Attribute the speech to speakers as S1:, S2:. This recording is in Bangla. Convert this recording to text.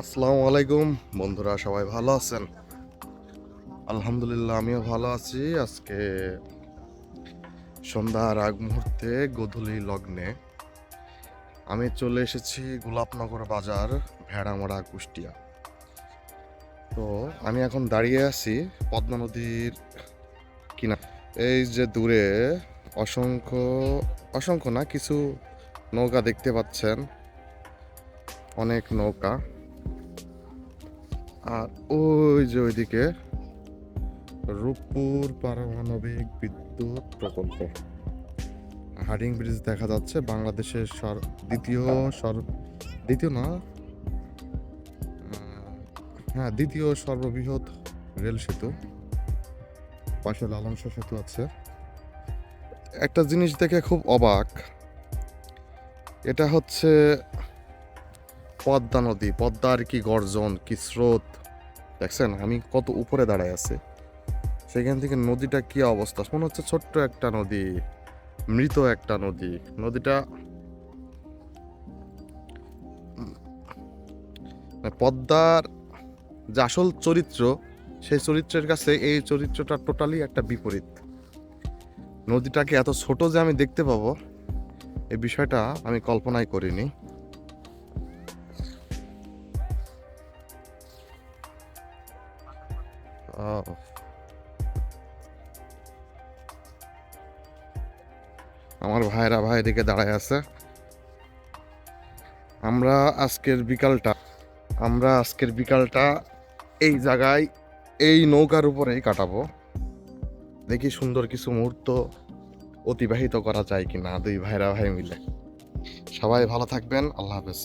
S1: আসসালামু আলাইকুম বন্ধুরা, সবাই ভালো আছেন? আলহামদুলিল্লাহ, আমিও ভালো আছি। আজকে সন্ধ্যার আগ মুহূর্তে গোধূলি লগ্নে আমি চলে এসেছি গোলাপনগর বাজার, ভেড়ামারা, কুষ্টিয়া। তো আমি এখন দাঁড়িয়ে আছি পদ্মা নদীর কিনা এই যে দূরে অসংখ্য অসংখ্য না, কিছু নৌকা দেখতে পাচ্ছেন। অনেক নৌকা। আর ওই যে ওইদিকে রূপপুর পারমাণবিক বিদ্যুৎ প্রকল্প। হার্ডিং ব্রিজ দেখা যাচ্ছে, বাংলাদেশের দ্বিতীয় দ্বিতীয় না হ্যাঁ দ্বিতীয় সর্ববৃহৎ রেল সেতু, পাশে লালংশ সেতু আছে। একটা জিনিস দেখে খুব অবাক, এটা হচ্ছে পদ্মা নদী। পদ্মার কি গর্জন, কি স্রোত? দেখছেন, আমি কত উপরে দাঁড়ায় আছি। সেখান থেকে নদীটা কি অবস্থা? মনে হচ্ছে ছোট্ট একটা নদী, মৃত একটা নদী। নদীটা মানে পদ্মার যে আসল চরিত্র, সেই চরিত্রের কাছে এই চরিত্রটা টোটালি একটা বিপরীত। নদীটাকে এত ছোট যে আমি দেখতে পাবো, এই বিষয়টা আমি কল্পনাই করিনি। আমার ভাইরা ভাই দিকে দাঁড়ায় আছে। আমরা আজকের বিকালটা, আমরা আজকের বিকালটা এই জায়গায় এই নৌকার উপরেই কাটাবো। দেখি সুন্দর কিছু মুহূর্ত অতিবাহিত করা যায় কি না দুই ভাইরা ভাই মিলে। সবাই ভালো থাকবেন, আল্লাহ হাফেজ।